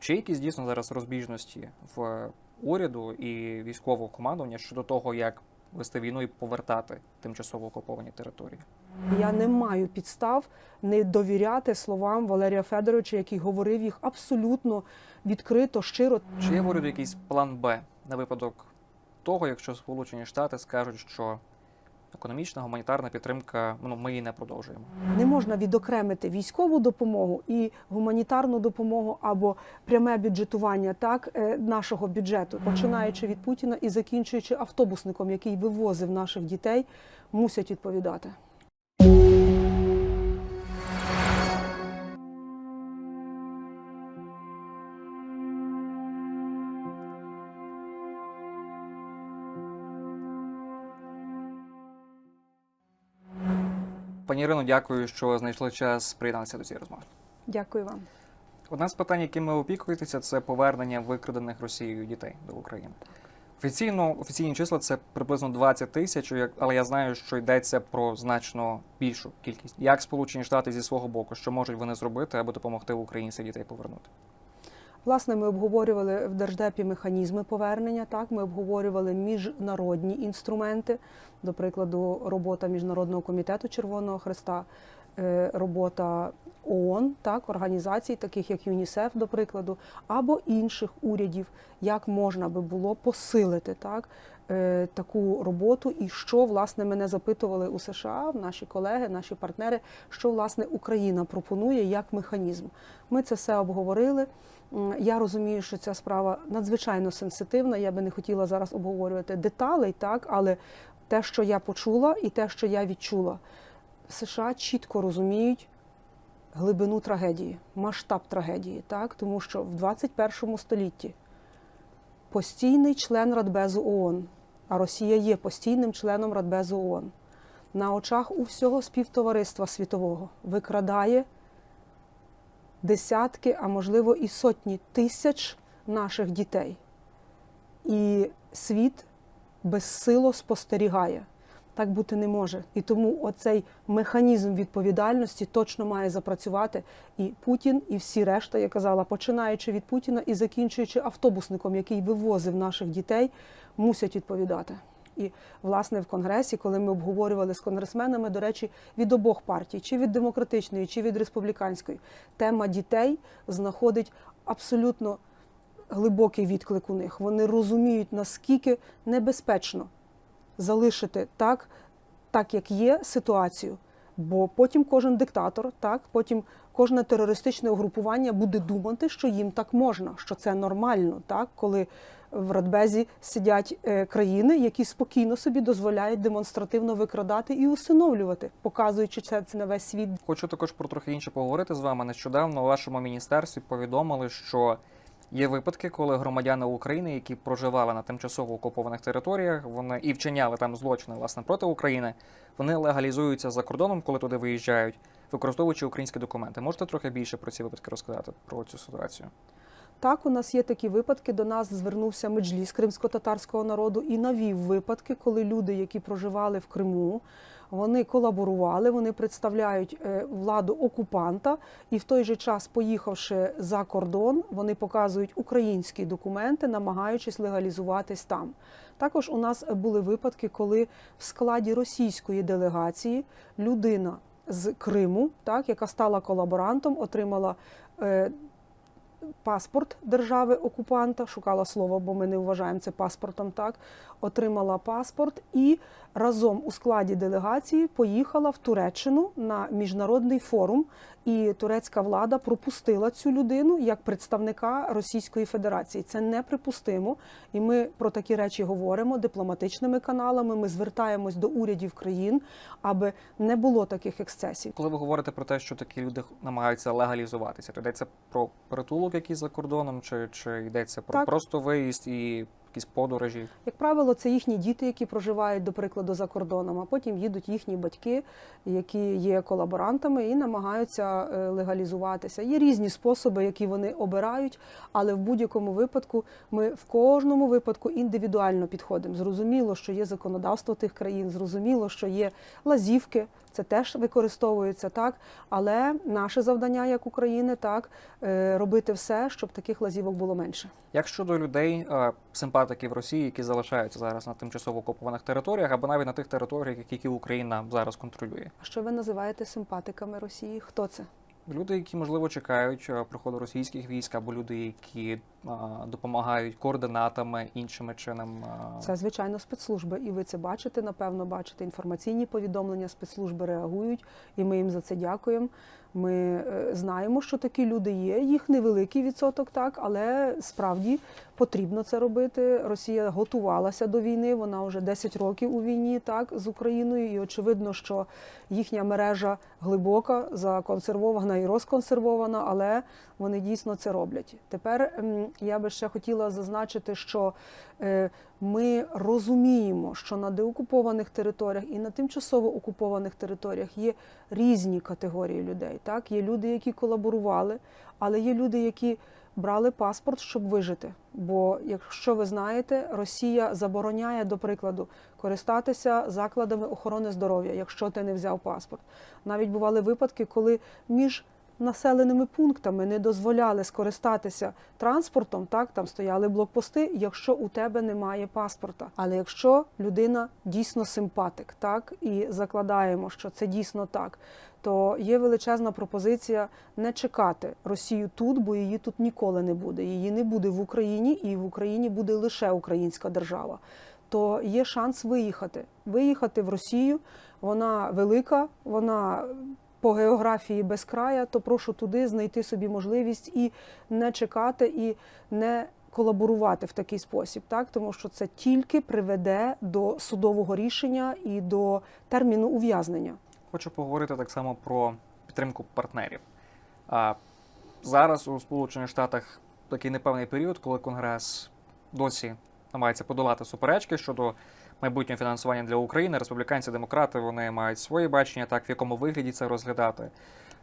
Чи якісь дійсно зараз розбіжності в уряду і військового командування щодо того, як вести війну і повертати тимчасово окуповані території? Я не маю підстав не довіряти словам Валерія Федоровича, який говорив їх абсолютно відкрито, щиро. Чи є в уряду якийсь план Б на випадок того, якщо Сполучені Штати скажуть, що економічна гуманітарна підтримка ну ми її не продовжуємо? Не можна відокремити військову допомогу і гуманітарну допомогу або пряме бюджетування так е, нашого бюджету, починаючи від Путіна і закінчуючи автобусником, який вивозив наших дітей, мусять відповідати. Пані Ірино, дякую, що знайшли час приєднатися до цієї розмови. Дякую вам. Одне з питань, яким ви опікуєтеся, це повернення викрадених Росією дітей до України. Офіційно офіційні числа це приблизно 20 тисяч, але я знаю, що йдеться про значно більшу кількість. Як Сполучені Штати зі свого боку, що можуть вони зробити, аби допомогти Україні цих дітей повернути? Власне, ми обговорювали в держдепі механізми повернення. Так, ми обговорювали міжнародні інструменти, до прикладу, робота міжнародного комітету Червоного Христа, е, робота ООН, так, організацій, таких як ЮНІСЕФ, до прикладу, або інших урядів, як можна би було посилити так, таку роботу, і що власне мене запитували у США, наші колеги, наші партнери, що власне Україна пропонує як механізм. Ми це все обговорили. Я розумію, що ця справа надзвичайно сенситивна. Я би не хотіла зараз обговорювати деталей, так, але те, що я почула, і те, що я відчула, США чітко розуміють глибину трагедії, масштаб трагедії, так, тому що в 21 столітті постійний член Радбезу ООН, а Росія є постійним членом Радбезу ООН, на очах у всього співтовариства світового викрадає десятки, а можливо і сотні тисяч наших дітей. І світ безсило спостерігає. Так бути не може. І тому оцей механізм відповідальності точно має запрацювати і Путін, і всі решта, я казала, починаючи від Путіна і закінчуючи автобусником, який вивозив наших дітей, мусять відповідати. І власне в конгресі, коли ми обговорювали з конгресменами, до речі, від обох партій, чи від демократичної, чи від республіканської, тема дітей знаходить абсолютно глибокий відклик у них. Вони розуміють, наскільки небезпечно залишити так, так як є ситуацію. Бо потім кожен диктатор, так потім кожне терористичне угрупування буде думати, що їм так можна, що це нормально, так коли в Радбезі сидять е, країни, які спокійно собі дозволяють демонстративно викрадати і усиновлювати, показуючи це, це на весь світ. Хочу також про трохи інше поговорити з вами. Нещодавно у вашому міністерстві повідомили, що є випадки, коли громадяни України, які проживали на тимчасово окупованих територіях, вони і вчиняли там злочини власне проти України, вони легалізуються за кордоном, коли туди виїжджають, використовуючи українські документи. Можете трохи більше про ці випадки розказати про цю ситуацію? Так, у нас є такі випадки. До нас звернувся меджліс кримсько-татарського народу і навів випадки, коли люди, які проживали в Криму, вони колаборували, вони представляють е, владу окупанта, і в той же час, поїхавши за кордон, вони показують українські документи, намагаючись легалізуватись там. Також у нас були випадки, коли в складі російської делегації людина з Криму, так яка стала колаборантом, отримала. Паспорт держави окупанта, шукала слово, бо ми не вважаємо це паспортом. Так отримала паспорт і разом у складі делегації поїхала в Туреччину на міжнародний форум. І турецька влада пропустила цю людину як представника Російської Федерації. Це неприпустимо, і ми про такі речі говоримо дипломатичними каналами. Ми звертаємось до урядів країн, аби не було таких ексцесів. Коли ви говорите про те, що такі люди намагаються легалізуватися, то йдеться про притулок, який за кордоном, чи, чи йдеться про Так. просто виїзд і якісь подорожі? Як правило, це їхні діти, які проживають, до прикладу, за кордоном, а потім їдуть їхні батьки, які є колаборантами і намагаються е, легалізуватися. Є різні способи, які вони обирають, але в будь-якому випадку ми в кожному випадку індивідуально підходимо. Зрозуміло, що є законодавство тих країн, зрозуміло, що є лазівки, Це теж використовується так. Але наше завдання як України так е, робити все, щоб таких лазівок було менше. Як щодо людей, е, симпатиків Росії, які залишаються зараз на тимчасово окупованих територіях або навіть на тих територіях, які Україна зараз контролює? А що ви називаєте симпатиками Росії? Хто це? Люди, які можливо чекають е, приходу російських військ, або люди, які допомагають координатами іншими чинами. е, Це звичайно спецслужби, і ви це бачите. Напевно, бачите інформаційні повідомлення. Спецслужби реагують, і ми їм за це дякуємо. Ми е, знаємо, що такі люди є. Їх невеликий відсоток, так але справді потрібно це робити. Росія готувалася до війни. Вона вже 10 років у війні, так з Україною, і очевидно, що їхня мережа глибока, законсервована і розконсервована, але вони дійсно це роблять. Тепер я би ще хотіла зазначити, що е, ми розуміємо, що на деокупованих територіях і на тимчасово окупованих територіях є різні категорії людей. Так, є люди, які колаборували, але є люди, які брали паспорт, щоб вижити. Бо, якщо ви знаєте, Росія забороняє, до прикладу, користатися закладами охорони здоров'я, якщо ти не взяв паспорт. Навіть бували випадки, коли між населеними пунктами не дозволяли скористатися транспортом, так там стояли блокпости, якщо у тебе немає паспорта. Але якщо людина дійсно симпатик, так і закладаємо, що це дійсно так, то є величезна пропозиція не чекати Росію тут, бо її тут ніколи не буде. Її не буде в Україні, і в Україні буде лише українська держава. То є шанс виїхати. Виїхати в Росію. Вона велика, вона по географії без края, то прошу туди знайти собі можливість і не чекати, і не колаборувати в такий спосіб, так тому що це тільки приведе до судового рішення і до терміну ув'язнення. Хочу поговорити так само про підтримку партнерів. А зараз у Сполучених Штатах такий непевний період, коли Конгрес досі намагається подолати суперечки щодо майбутнього фінансування для України. Республіканці, демократи вони мають свої бачення, так в якому вигляді це розглядати.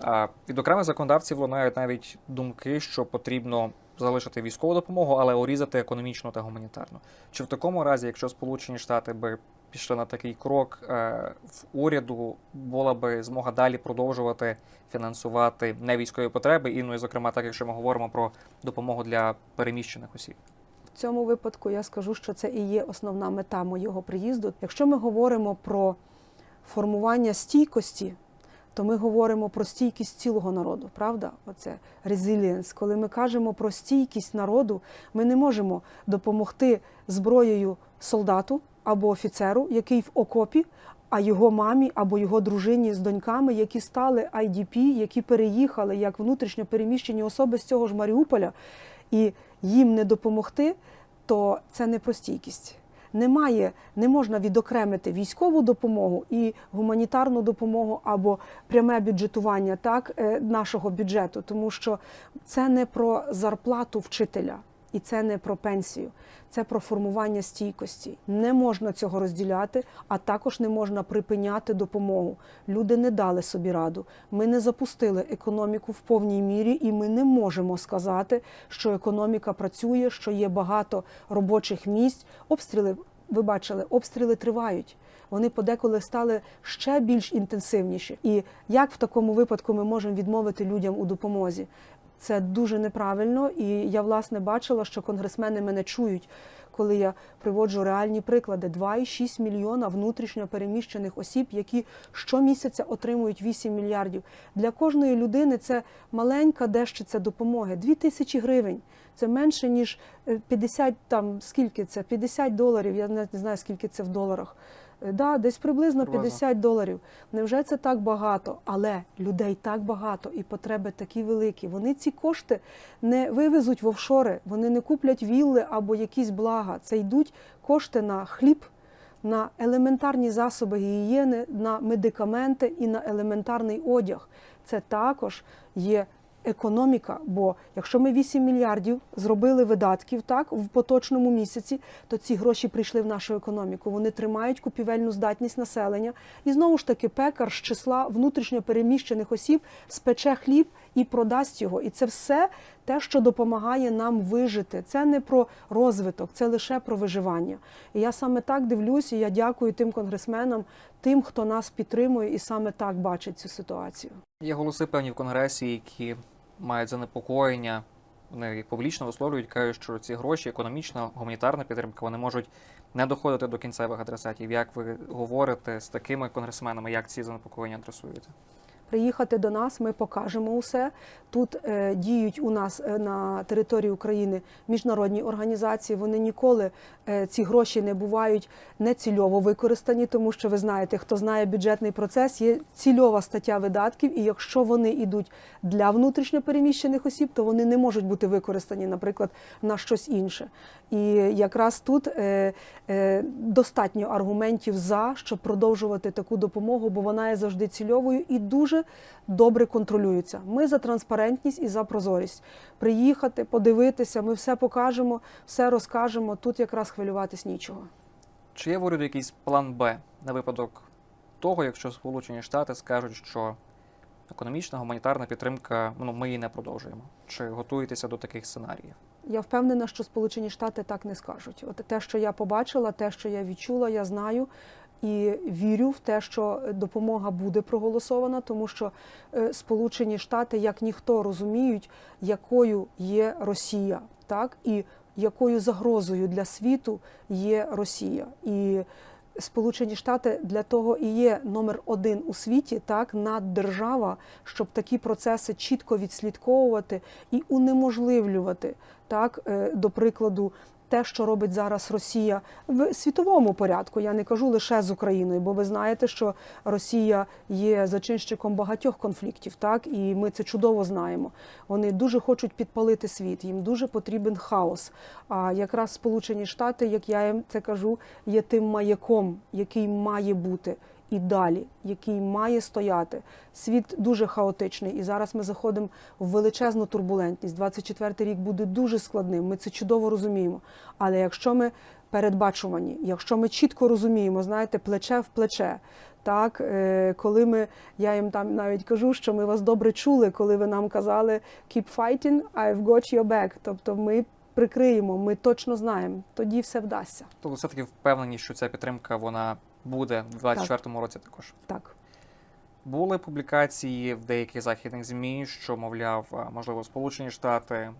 А від окремих законодавців лунають навіть думки, що потрібно залишити військову допомогу, але урізати економічну та гуманітарну. Чи в такому разі, якщо Сполучені Штати би пішли на такий крок, е, в уряду була би змога далі продовжувати фінансувати не військові потреби, і ну зокрема, так якщо ми говоримо про допомогу для переміщених осіб. В цьому випадку я скажу, що це і є основна мета моєго приїзду. Якщо ми говоримо про формування стійкості, то ми говоримо про стійкість цілого народу, правда? Оце resilience. Коли ми кажемо про стійкість народу, ми не можемо допомогти зброєю солдату або офіцеру, який в окопі, а його мамі або його дружині з доньками, які стали IDP, які переїхали як внутрішньо переміщені особи з цього ж Маріуполя, і їм не допомогти, то це не про стійкість. Немає, не можна відокремити військову допомогу і гуманітарну допомогу або пряме бюджетування так е, нашого бюджету, тому що це не про зарплату вчителя і це не про пенсію, це про формування стійкості. Не можна цього розділяти, а також не можна припиняти допомогу. Люди не дали собі раду. Ми не запустили економіку в повній мірі, і ми не можемо сказати, що економіка працює, що є багато робочих місць. Обстріли, ви бачили, обстріли тривають. Вони подеколи стали ще більш інтенсивніші. І як в такому випадку ми можемо відмовити людям у допомозі? Це дуже неправильно, і я власне бачила, що конгресмени мене чують, коли я приводжу реальні приклади: 2,6 мільйона внутрішньо переміщених осіб, які щомісяця отримують 8 мільярдів. Для кожної людини це маленька дещиця допомоги 2 тисячі гривень. Це менше ніж е, 50, там скільки це 50 доларів. Я не знаю, скільки це в доларах. Да, десь Приблизно. 50 доларів. Невже це так багато? Але людей так багато і потреби такі великі. Вони ці кошти не вивезуть в офшори, вони не куплять вілли або якісь блага. Це йдуть кошти на хліб, на елементарні засоби гігієни, на медикаменти і на елементарний одяг. Це також є економіка. Бо якщо ми 8 мільярдів зробили видатків так в поточному місяці, то ці гроші прийшли в нашу економіку. Вони тримають купівельну здатність населення. І знову ж таки, пекар з числа внутрішньо переміщених осіб спече хліб і продасть його. І це все те, що допомагає нам вижити. Це не про розвиток, це лише про виживання. І я саме так дивлюся. Я дякую тим конгресменам, тим, хто нас підтримує, і саме так бачить цю ситуацію. Є голоси певні в конгресі, які мають занепокоєння. Вони публічно висловлюють, кажуть, що ці гроші, економічна, гуманітарна підтримка, вони можуть не доходити до кінцевих адресатів. Як ви говорите з такими конгресменами, як ці занепокоєння адресуєте? Приїхати до нас, ми покажемо усе. Тут е, діють у нас е, на території України міжнародні організації. Вони ніколи е, ці гроші не бувають нецільово використані, тому що ви знаєте, хто знає бюджетний процес, є цільова стаття видатків, і якщо вони йдуть для внутрішньопереміщених осіб, то вони не можуть бути використані, наприклад, на щось інше. І якраз тут е, е, достатньо аргументів за щоб продовжувати таку допомогу, бо вона є завжди цільовою і дуже добре контролюється. Ми за транспарентність і за прозорість. Приїхати, подивитися, ми все покажемо, все розкажемо. Тут якраз хвилюватись нічого. Чи є в уряду якийсь план Б на випадок того, якщо Сполучені Штати скажуть, що економічна гуманітарна підтримка, ну ми її не продовжуємо? Чи готуєтеся до таких сценаріїв? Я впевнена, що Сполучені Штати так не скажуть. От те, що я побачила, те, що я відчула, я знаю і вірю в те, що допомога буде проголосована, тому що е, Сполучені Штати, як ніхто, розуміють, якою є Росія, так і якою загрозою для світу є Росія. І Сполучені Штати для того і є номер один у світі, так наддержава, щоб такі процеси чітко відслідковувати і унеможливлювати так, е, до прикладу. Те, що робить зараз Росія в світовому порядку, я не кажу лише з Україною, бо ви знаєте, що Росія є зачинщиком багатьох конфліктів, так і ми це чудово знаємо. Вони дуже хочуть підпалити світ, їм дуже потрібен хаос. А якраз Сполучені Штати, як я їм це кажу, є тим маяком, який має бути і далі, який має стояти. Світ дуже хаотичний, і зараз ми заходимо в величезну турбулентність. 24-й рік буде дуже складним. Ми це чудово розуміємо. Але якщо ми передбачувані, якщо ми чітко розуміємо, знаєте, плече в плече. Так, е, коли ми, я їм там навіть кажу, що ми вас добре чули, коли ви нам казали keep fighting, I've got your back. Тобто ми прикриємо, ми точно знаємо, тоді все вдасться. Тобто все-таки впевнені, що ця підтримка вона буде в 2024 році також. Так. Були публікації в деяких західних ЗМІ, що, мовляв, можливо, Сполучені Штати,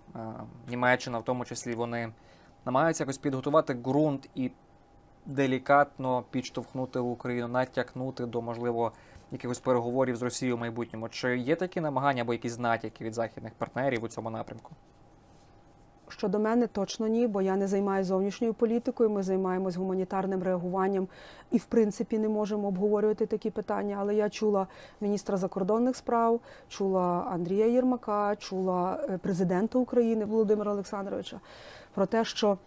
Німеччина, в тому числі, вони намагаються якось підготувати ґрунт і делікатно підштовхнути Україну, натякнути до, можливо, якихось переговорів з Росією в майбутньому. Чи є такі намагання або якісь натяки від західних партнерів у цьому напрямку? Щодо мене точно ні, бо я не займаюся зовнішньою політикою. Ми займаємось гуманітарним реагуванням і, в принципі, не можемо обговорювати такі питання. Але я чула міністра закордонних справ, чула Андрія Єрмака, чула е, президента України Володимира Олександровича про те, що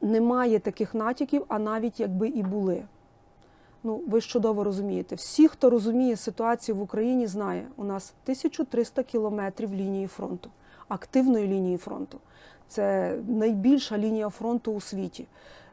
немає таких натяків, а навіть якби і були. Ну, ви ж чудово розумієте. Всі, хто розуміє ситуацію в Україні, знає, у нас 1300 кілометрів лінії фронту, активної лінії фронту. Це найбільша лінія фронту у світі.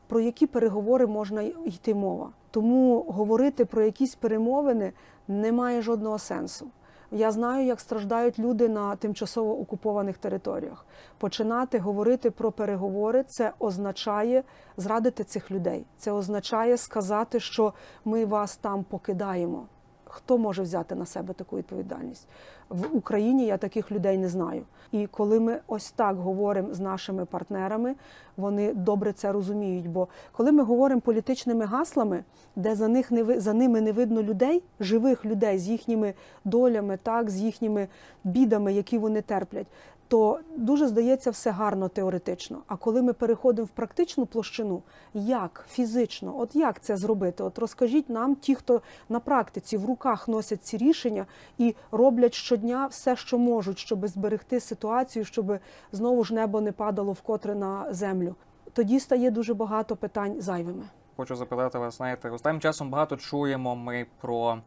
Про які переговори можна йти мова? Тому говорити про якісь перемовини немає жодного сенсу. Я знаю, як страждають люди на тимчасово окупованих територіях. Починати говорити про переговори це означає зрадити цих людей. Це означає сказати, що ми вас там покидаємо. Хто може взяти на себе таку відповідальність? В Україні я таких людей не знаю. І коли ми ось так говоримо з нашими партнерами, вони добре це розуміють. Бо коли ми говоримо політичними гаслами, де за них не за ними не видно людей, живих людей з їхніми долями, так з їхніми бідами, які вони терплять, то дуже здається все гарно теоретично. А коли ми переходимо в практичну площину, як фізично, от як це зробити? От розкажіть нам, ті, хто на практиці в руках носять ці рішення і роблять щодня все, що можуть, щоб зберегти ситуацію, щоб знову ж небо не падало вкотре на землю. Тоді стає дуже багато питань зайвими. Хочу запитати вас, знаєте, останнім часом багато чуємо ми про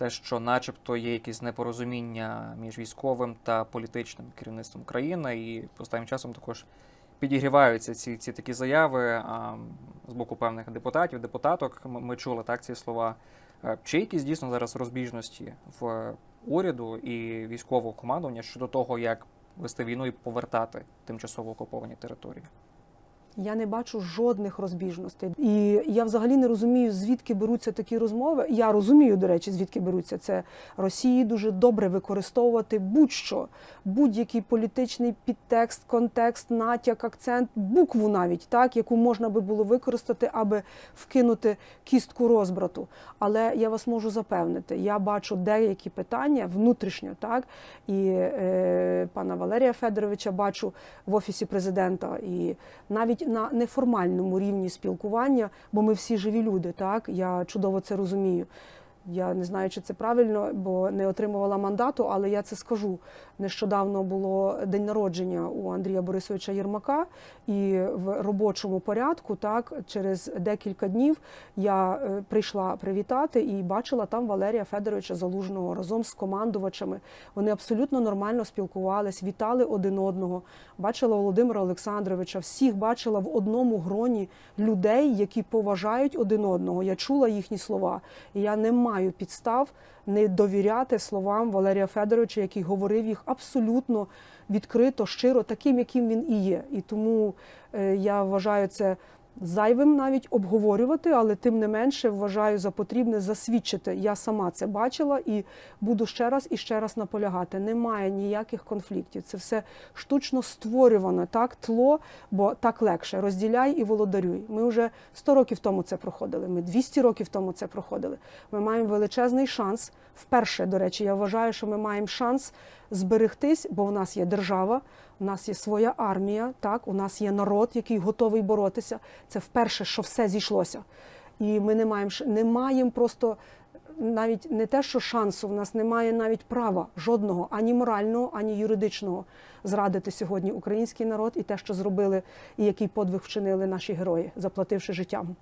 те, що, начебто, є якісь непорозуміння між військовим та політичним керівництвом країни, і останнім часом також підігріваються ці, ці такі заяви а, з боку певних депутатів, депутаток. Ми, ми чули так ці слова. Чи якісь дійсно зараз розбіжності в уряду і військового командування щодо того, як вести війну і повертати тимчасово окуповані території? Я не бачу жодних розбіжностей. І я взагалі не розумію, звідки беруться такі розмови. Я розумію, до речі, звідки беруться це Росії дуже добре використовувати будь-що, будь-який політичний підтекст, контекст, натяк, акцент, букву навіть так, яку можна би було використати, аби вкинути кістку розбрату. Але я вас можу запевнити, я бачу деякі питання внутрішньо, так і е, пана Валерія Федоровича бачу в офісі президента, і навіть на неформальному рівні спілкування, бо ми всі живі люди, так я чудово це розумію. Я не знаю, чи це правильно, бо не отримувала мандату, але я це скажу. Нещодавно було день народження у Андрія Борисовича Єрмака, і в робочому порядку, так, через декілька днів я е, прийшла привітати і бачила там Валерія Федоровича Залужного разом з командувачами. Вони абсолютно нормально спілкувались, вітали один одного. Бачила Володимира Олександровича, всіх бачила в одному гроні людей, які поважають один одного. Я чула їхні слова. І я не маю підстав не довіряти словам Валерія Федоровича, який говорив їх абсолютно відкрито, щиро, таким, яким він і є. І тому е, я вважаю це зайвим навіть обговорювати, але тим не менше вважаю за потрібне засвідчити. Я сама це бачила і буду ще раз і ще раз наполягати. Немає ніяких конфліктів. Це все штучно створюване, так тло, бо так легше. Розділяй і володарюй. Ми вже 100 років тому це проходили. Ми 200 років тому це проходили. Ми маємо величезний шанс. Вперше, до речі, я вважаю, що ми маємо шанс зберегтись, бо в нас є держава, у нас є своя армія, так у нас є народ, який готовий боротися. Це вперше, що все зійшлося. І ми не маємо не маємо просто навіть не те, що шансу, в нас немає навіть права жодного, ані морального, ані юридичного зрадити сьогодні український народ і те, що зробили, і який подвиг вчинили наші герої, заплативши життям.